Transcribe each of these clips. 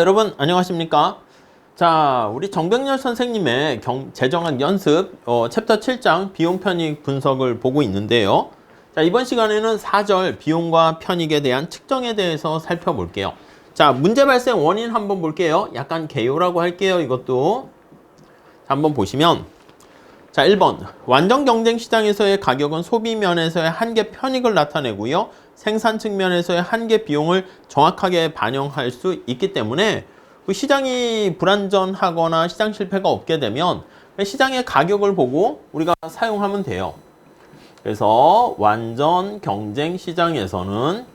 여러분 안녕하십니까? 자, 우리 정백렬 선생님의 경, 재정학 연습 어, 챕터 7장 비용 편익 분석을 보고 있는데요. 자, 이번 시간에는 4절 비용과 편익에 대한 측정에 대해서 살펴볼게요. 자, 문제 발생 원인 한번 볼게요. 약간 개요라고 할게요. 이것도. 자, 한번 보시면 자, 1번. 완전 경쟁 시장에서의 가격은 소비 면에서의 한계 편익을 나타내고요. 생산 측면에서의 한계 비용을 정확하게 반영할 수 있기 때문에 그 시장이 불안전하거나 시장 실패가 없게 되면 시장의 가격을 보고 우리가 사용하면 돼요. 그래서 완전 경쟁 시장에서는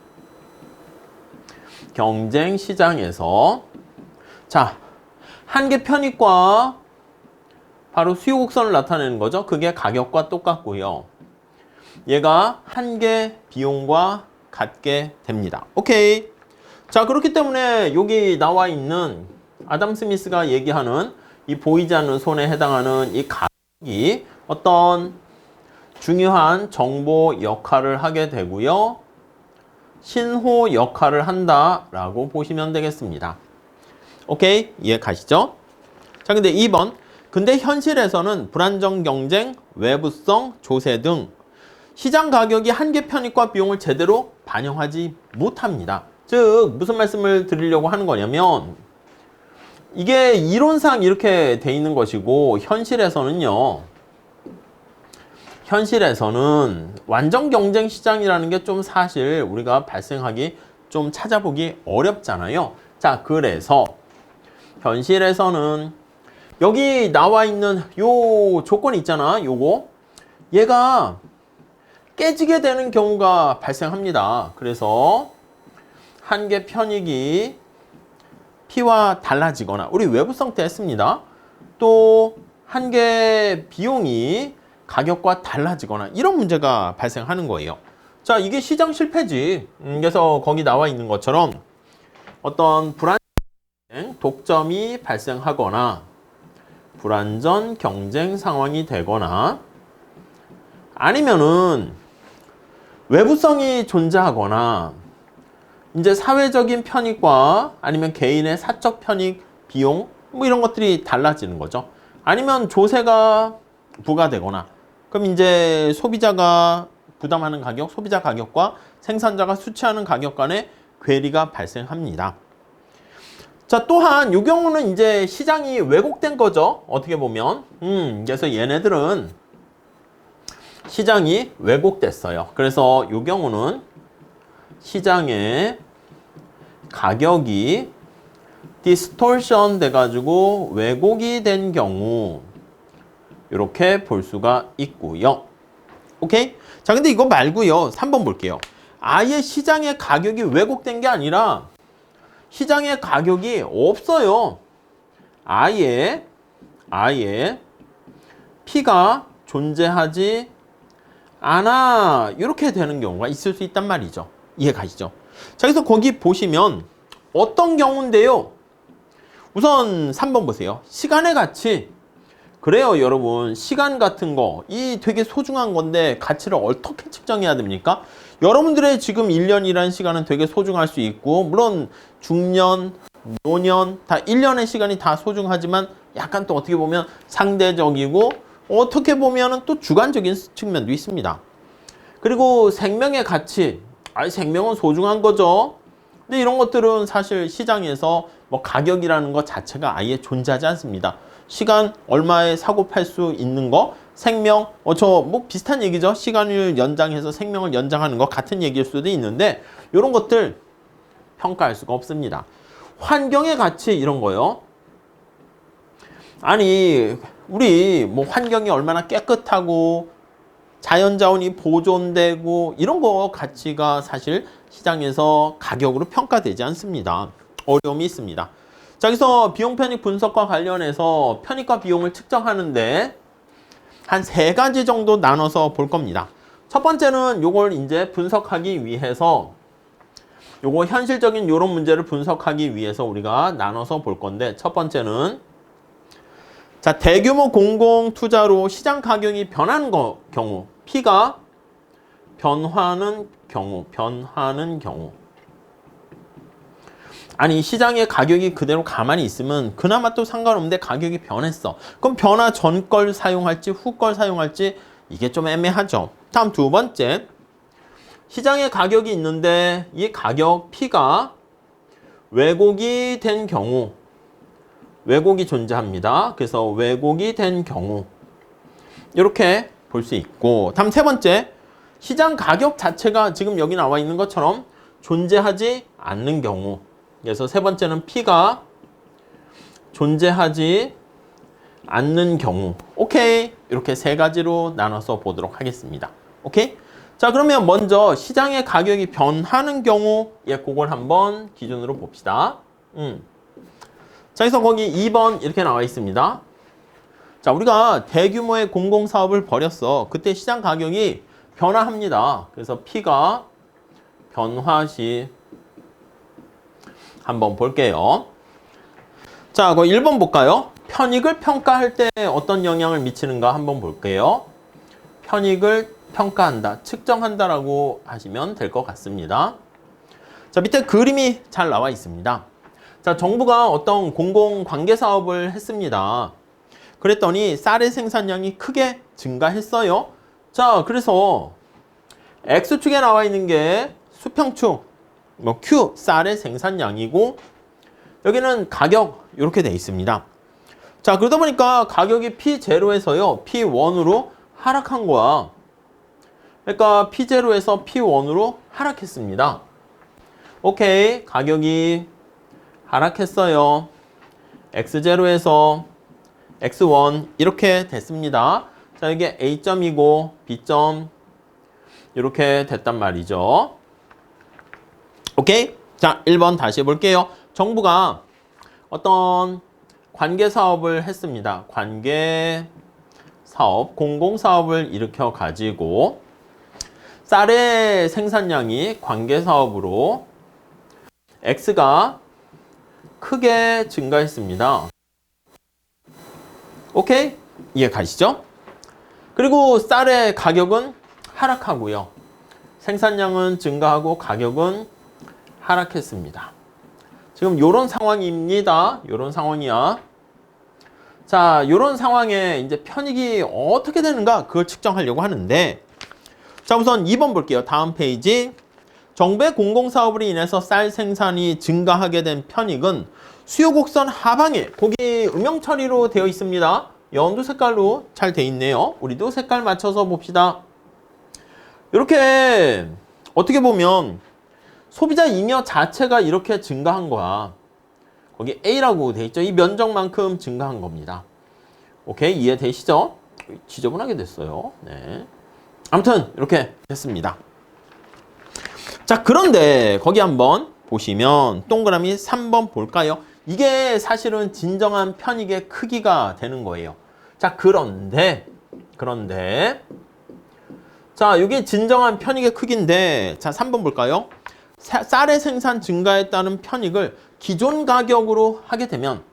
경쟁 시장에서 자, 한계 편익과 바로 수요 곡선을 나타내는 거죠. 그게 가격과 똑같고요. 얘가 한계 비용과 같게 됩니다. 오케이. 자, 그렇기 때문에 여기 나와 있는 아담 스미스가 얘기하는 이 보이지 않는 손에 해당하는 이 가격이 어떤 중요한 정보 역할을 하게 되고요. 신호 역할을 한다라고 보시면 되겠습니다. 오케이? 이해 가시죠? 자, 근데 2번. 근데 현실에서는 불안정 경쟁, 외부성, 조세 등 시장 가격이 한계 편익과 비용을 제대로 반영하지 못합니다. 즉 무슨 말씀을 드리려고 하는 거냐면 이게 이론상 이렇게 돼 있는 것이고 현실에서는요. 현실에서는 완전 경쟁 시장이라는 게 좀 사실 우리가 발생하기 좀 찾아보기 어렵잖아요. 자, 그래서 현실에서는 여기 나와 있는 요 조건 있잖아. 요거. 얘가 깨지게 되는 경우가 발생합니다. 그래서 한계 편익이 P와 달라지거나 우리 외부성 때 했습니다. 또 한계 비용이 가격과 달라지거나 이런 문제가 발생하는 거예요. 자, 이게 시장 실패지. 음, 그래서 거기 나와 있는 것처럼 어떤 불안 독점이 발생하거나 불안전 경쟁 상황이 되거나 아니면은 외부성이 존재하거나 이제 사회적인 편익과 아니면 개인의 사적 편익, 비용 뭐 이런 것들이 달라지는 거죠. 아니면 조세가 부과되거나 그럼 이제 소비자가 부담하는 가격, 소비자 가격과 생산자가 수취하는 가격 간의 괴리가 발생합니다. 자, 또한 이 경우는 이제 시장이 왜곡된 거죠. 어떻게 보면. 음, 그래서 얘네들은 시장이 왜곡됐어요. 그래서 이 경우는 시장의 가격이 디스토션 돼가지고 왜곡이 된 경우 이렇게 볼 수가 있고요. 오케이? 자, 근데 이거 말고요. 3번 볼게요. 아예 시장의 가격이 왜곡된 게 아니라 시장의 가격이 없어요. 아예 아예 P가 존재하지 않아. 이렇게 되는 경우가 있을 수 있단 말이죠. 이해 가시죠? 자, 그래서 거기 보시면 어떤 경우인데요. 우선 3번 보세요. 시간의 가치. 그래요, 여러분. 시간 같은 거, 이 되게 소중한 건데 가치를 어떻게 측정해야 됩니까? 여러분들의 지금 1년이라는 시간은 되게 소중할 수 있고, 물론 중년, 노년, 다 1년의 시간이 다 소중하지만 약간 또 어떻게 보면 상대적이고, 어떻게 보면 또 주관적인 측면도 있습니다. 그리고 생명의 가치, 아 생명은 소중한 거죠. 근데 이런 것들은 사실 시장에서 뭐 가격이라는 것 자체가 아예 존재하지 않습니다. 시간 얼마에 사고 팔 수 있는 거, 생명, 어, 저 뭐 비슷한 얘기죠. 시간을 연장해서 생명을 연장하는 거 같은 얘기일 수도 있는데 이런 것들 평가할 수가 없습니다. 환경의 가치 이런 거요. 아니 우리 뭐 환경이 얼마나 깨끗하고 자연자원이 보존되고 이런 거 가치가 사실 시장에서 가격으로 평가되지 않습니다. 어려움이 있습니다. 자, 여기서 비용 편익 분석과 관련해서 편익과 비용을 측정하는데 한 세 가지 정도 나눠서 볼 겁니다. 첫 번째는 요걸 이제 분석하기 위해서 요거 현실적인 요런 문제를 분석하기 위해서 우리가 나눠서 볼 건데 첫 번째는 자, 대규모 공공 투자로 시장 가격이 변하는 거, 경우 P가 변화하는 경우, 변하는 경우 아니 시장의 가격이 그대로 가만히 있으면 그나마 또 상관없는데 가격이 변했어. 그럼 변화 전 걸 사용할지 후 걸 사용할지 이게 좀 애매하죠. 다음 두 번째. 시장에 가격이 있는데 이 가격 P가 왜곡이 된 경우 왜곡이 존재합니다. 그래서 왜곡이 된 경우. 이렇게 볼 수 있고 다음 세 번째 시장 가격 자체가 지금 여기 나와 있는 것처럼 존재하지 않는 경우. 그래서 세 번째는 P가 존재하지 않는 경우. 오케이. 이렇게 세 가지로 나눠서 보도록 하겠습니다. 오케이? 자 그러면 먼저 시장의 가격이 변하는 경우 예 그걸 한번 기준으로 봅시다. 음. 자 그래서 거기 2번 이렇게 나와 있습니다 자 우리가 대규모의 공공사업을 벌였어 그때 시장 가격이 변화합니다 그래서 P가 변화 시 한번 볼게요 자, 그 1번 볼까요? 편익을 평가할 때 어떤 영향을 미치는가 한번 볼게요. 편익을 평가한다, 측정한다라고 하시면 될 것 같습니다. 자, 밑에 그림이 잘 나와 있습니다. 자, 정부가 어떤 공공관계 사업을 했습니다. 그랬더니 쌀의 생산량이 크게 증가했어요. 자, 그래서 X축에 나와 있는 게 수평축, 뭐 Q, 쌀의 생산량이고 여기는 가격 이렇게 돼 있습니다. 자 그러다 보니까 가격이 P0에서요 P1으로 하락한 거야. 그러니까 P0에서 P1으로 하락했습니다. 오케이 가격이 하락했어요. X0에서 X1 이렇게 됐습니다. 자 이게 A점이고 B점 이렇게 됐단 말이죠. 오케이 자 1번 다시 볼게요. 정부가 어떤 관계 사업을 했습니다. 관계 사업, 공공 사업을 일으켜 가지고 쌀의 생산량이 관계 사업으로 X가 크게 증가했습니다. 오케이? 이해 가시죠? 그리고 쌀의 가격은 하락하고요. 생산량은 증가하고 가격은 하락했습니다. 지금 요런 상황입니다. 요런 상황이야. 자, 요런 상황에 이제 편익이 어떻게 되는가 그걸 측정하려고 하는데 자, 우선 2번 볼게요. 다음 페이지. 정부의 공공사업으로 인해서 쌀 생산이 증가하게 된 편익은 수요 곡선 하방에 거기 음영 처리로 되어 있습니다. 연두 색깔로 잘 돼 있네요. 우리도 색깔 맞춰서 봅시다. 이렇게 어떻게 보면 소비자 잉여 자체가 이렇게 증가한 거야. 거기 A라고 돼 있죠. 이 면적만큼 증가한 겁니다. 오케이 이해되시죠? 지저분하게 됐어요. 네. 아무튼 이렇게 됐습니다. 자 그런데 거기 한번 보시면 동그라미 3번 볼까요? 이게 사실은 진정한 편익의 크기가 되는 거예요. 자 그런데 그런데 자 이게 진정한 편익의 크기인데 자 3번 볼까요? 사- 쌀의 생산 증가에 따른 편익을 기존 가격으로 하게 되면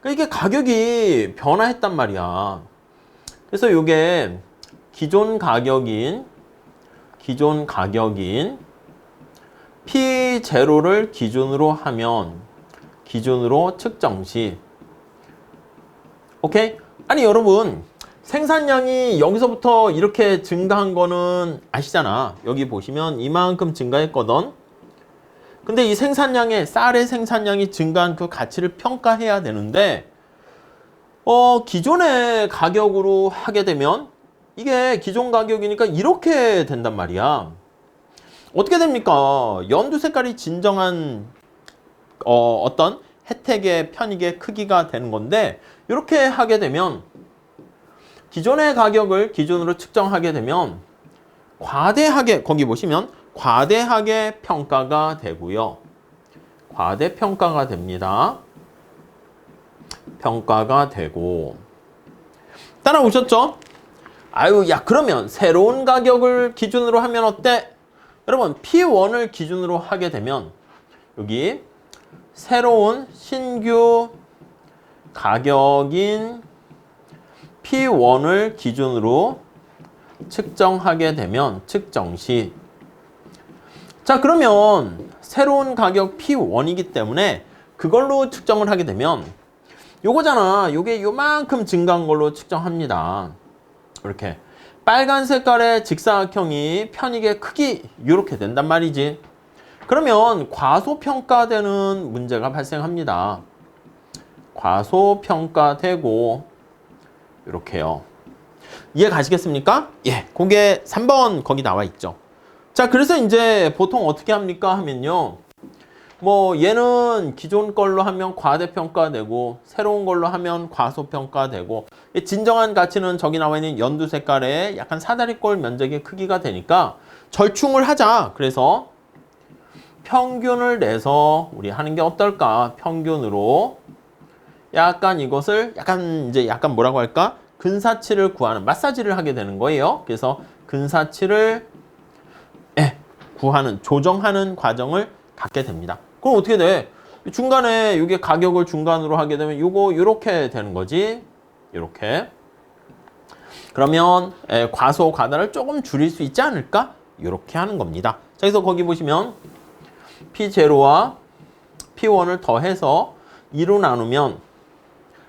그러니까 이게 가격이 변화했단 말이야. 그래서 이게 기존 가격인 기존 가격인 P0를 기준으로 하면 기준으로 측정 시 오케이? 아니 여러분 생산량이 여기서부터 이렇게 증가한 거는 아시잖아. 여기 보시면 이만큼 증가했거든. 근데 이 생산량의 쌀의 생산량이 증가한 그 가치를 평가해야 되는데 어 기존의 가격으로 하게 되면 이게 기존 가격이니까 이렇게 된단 말이야. 어떻게 됩니까? 연두 색깔이 진정한 어, 어떤 혜택의 편익의 크기가 되는 건데 이렇게 하게 되면 기존의 가격을 기준으로 측정하게 되면 과대하게 거기 보시면 과대하게 평가가 되고요. 과대평가가 됩니다. 평가가 되고 따라오셨죠? 아유 야 그러면 새로운 가격을 기준으로 하면 어때? 여러분 P1을 기준으로 하게 되면 여기 새로운 신규 가격인 P1을 기준으로 측정하게 되면 측정 시 자, 그러면 새로운 가격 P1이기 때문에 그걸로 측정을 하게 되면 요거잖아. 요게 요만큼 증가한 걸로 측정합니다. 이렇게 빨간 색깔의 직사각형이 편익의 크기 이렇게 된단 말이지. 그러면 과소평가되는 문제가 발생합니다. 과소평가되고 이렇게요. 이해 가시겠습니까? 예, 그게 3번 거기 나와 있죠. 자, 그래서 이제 보통 어떻게 합니까 하면요. 뭐 얘는 기존 걸로 하면 과대평가되고 새로운 걸로 하면 과소평가되고 진정한 가치는 저기 나와 있는 연두 색깔의 약간 사다리꼴 면적의 크기가 되니까 절충을 하자. 그래서 평균을 내서 우리 하는 게 어떨까? 평균으로 약간 이것을 약간 이제 약간 뭐라고 할까? 근사치를 구하는 마사지를 하게 되는 거예요. 그래서 근사치를 예, 구하는 조정하는 과정을 갖게 됩니다. 그럼 어떻게 돼? 중간에 이게 가격을 중간으로 하게 되면 이거 이렇게 되는 거지. 이렇게. 그러면 예, 과소 과다를 조금 줄일 수 있지 않을까? 이렇게 하는 겁니다. 자, 그래서 거기 보시면 P0와 P1을 더해서 2로 나누면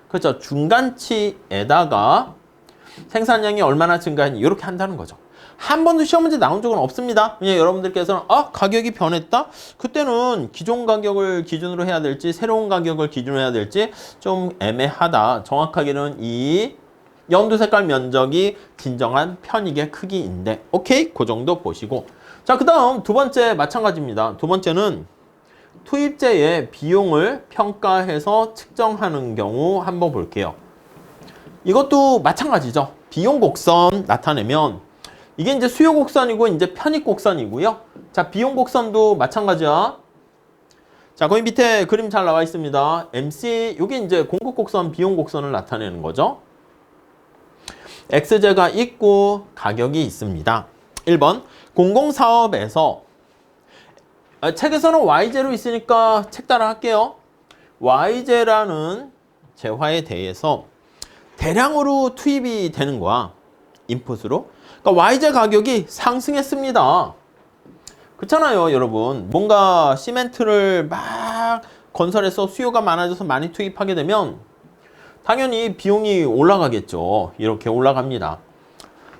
그렇죠. 중간치에다가 생산량이 얼마나 증가했니 이렇게 한다는 거죠. 한 번도 시험 문제 나온 적은 없습니다. 그냥 여러분들께서는 아 가격이 변했다? 그때는 기존 가격을 기준으로 해야 될지 새로운 가격을 기준으로 해야 될지 좀 애매하다. 정확하게는 이 연두 색깔 면적이 진정한 편익의 크기인데 오케이 그 정도 보시고 자 그 다음 두 번째 마찬가지입니다. 두 번째는 투입제의 비용을 평가해서 측정하는 경우 한번 볼게요. 이것도 마찬가지죠. 비용 곡선 나타내면 이게 이제 수요 곡선이고 이제 편익 곡선이고요. 자, 비용 곡선도 마찬가지야. 자, 거기 밑에 그림 잘 나와 있습니다. MC 이게 이제 공급 곡선, 비용 곡선을 나타내는 거죠. X제가 있고 가격이 있습니다. 1번 공공사업에서 아, 책에서는 Y제로 있으니까 책 따라 할게요. Y제라는 재화에 대해서 대량으로 투입이 되는 거야. 인풋으로. 그러니까 Y제 가격이 상승했습니다. 그렇잖아요, 여러분. 뭔가 시멘트를 막 건설해서 수요가 많아져서 많이 투입하게 되면 당연히 비용이 올라가겠죠. 이렇게 올라갑니다.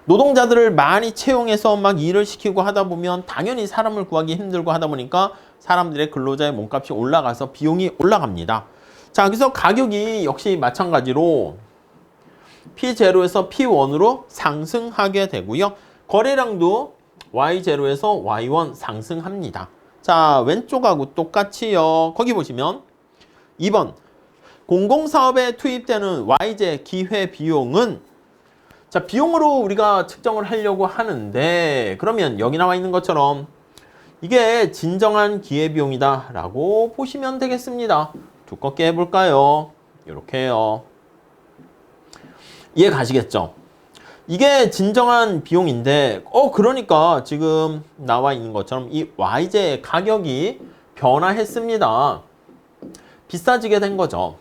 노동자들을 많이 채용해서 막 일을 시키고 하다 보면 당연히 사람을 구하기 힘들고 하다 보니까 사람들의 근로자의 몸값이 올라가서 비용이 올라갑니다. 자, 그래서 가격이 역시 마찬가지로 P0에서 P1으로 상승하게 되고요. 거래량도 Y0에서 Y1 상승합니다. 자, 왼쪽하고 똑같이요. 거기 보시면 2번 공공사업에 투입되는 Y제 기회 비용은 자, 비용으로 우리가 측정을 하려고 하는데 그러면 여기 나와 있는 것처럼 이게 진정한 기회비용이다 라고 보시면 되겠습니다. 두껍게 해볼까요? 이렇게요. 이해 가시겠죠? 이게 진정한 비용인데 어 그러니까 지금 나와 있는 것처럼 이 Y제 가격이 변화했습니다. 비싸지게 된 거죠.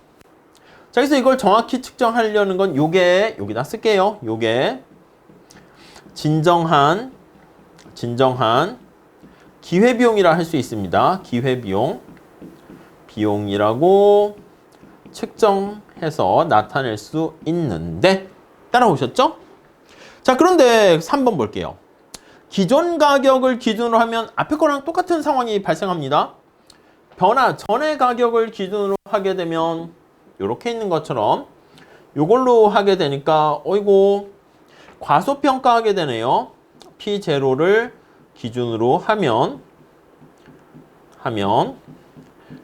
자, 그래서 이걸 정확히 측정하려는 건 요게 여기다 쓸게요. 요게 진정한 진정한 기회 비용이라 할 수 있습니다. 기회 비용 비용이라고 측정 해서 나타낼 수 있는데 따라오셨죠? 자, 그런데 3번 볼게요. 기존 가격을 기준으로 하면 앞에 거랑 똑같은 상황이 발생합니다. 변화 전의 가격을 기준으로 하게 되면 이렇게 있는 것처럼 이걸로 하게 되니까 어이고 과소평가하게 되네요. P0를 기준으로 하면 하면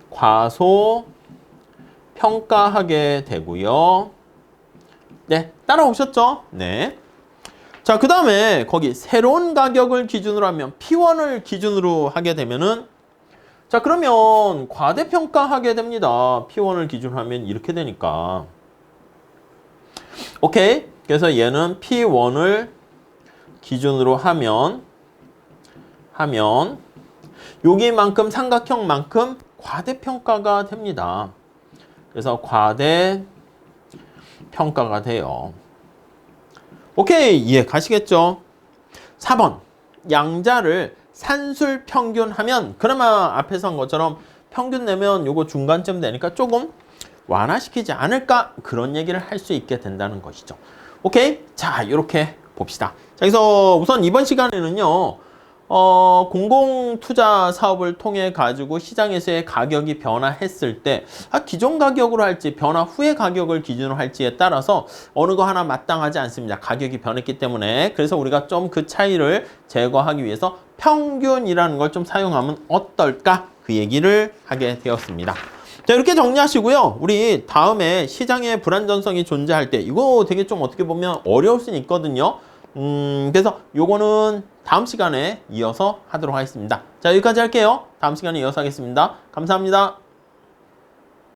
과소 평가하게 되고요. 네, 따라오셨죠? 네. 자, 그 다음에 거기 새로운 가격을 기준으로 하면 P1을 기준으로 하게 되면은 자, 그러면 과대평가하게 됩니다. P1을 기준으로 하면 이렇게 되니까. 오케이. 그래서 얘는 P1을 기준으로 하면 하면 여기만큼 삼각형만큼 과대평가가 됩니다. 그래서 과대 평가가 돼요. 오케이. 이해 가시겠죠? 4번. 양자를 산술 평균 하면 그나마 앞에서 한 것처럼 평균 내면 요거 중간쯤 되니까 조금 완화시키지 않을까 그런 얘기를 할 수 있게 된다는 것이죠. 오케이? 자, 이렇게 봅시다. 자, 그래서 우선 이번 시간에는요. 어, 공공 투자 사업을 통해 가지고 시장에서의 가격이 변화했을 때, 아, 기존 가격으로 할지 변화 후의 가격을 기준으로 할지에 따라서 어느 거 하나 마땅하지 않습니다. 가격이 변했기 때문에. 그래서 우리가 좀 그 차이를 제거하기 위해서 평균이라는 걸 좀 사용하면 어떨까? 그 얘기를 하게 되었습니다. 자, 이렇게 정리하시고요. 우리 다음에 시장에 불안전성이 존재할 때, 이거 되게 좀 어떻게 보면 어려울 수는 있거든요. 음, 그래서 요거는 다음 시간에 이어서 하도록 하겠습니다. 자, 여기까지 할게요. 다음 시간에 이어서 하겠습니다. 감사합니다.